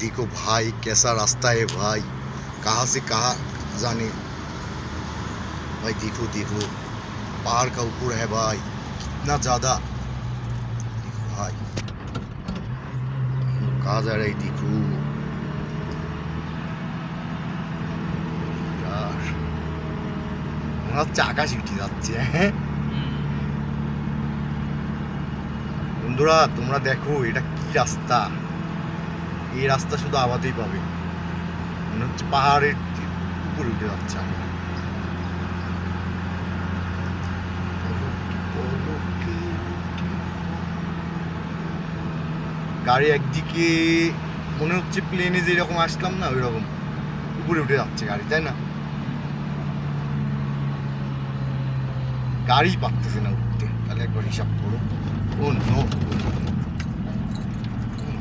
देखो भाई कैसा रास्ता है भाई कहाँ से कहाँ जाने भाई देखो देखो पहाड़ का ऊपर है भाई कितना ज़्यादा देखो भाई हम कहाँ जा रहे हैं देखो यार মনে হচ্ছে আকাশ উঠে যাচ্ছে হ্যাঁ বন্ধুরা তোমরা দেখো এটা কি রাস্তা এই রাস্তা শুধু আমাদেরই পাবে। মনে হচ্ছে পাহাড়ের উপরে উঠে যাচ্ছে আমরা। গাড়ি একদিকে, মনে হচ্ছে প্লেনে যেরকম আসলাম না ওই রকম উপরে উঠে যাচ্ছে গাড়ি, তাই না? গাড়ি পাচ্ছে না উঠতে। তাহলে একবার হিসাব করো। ও no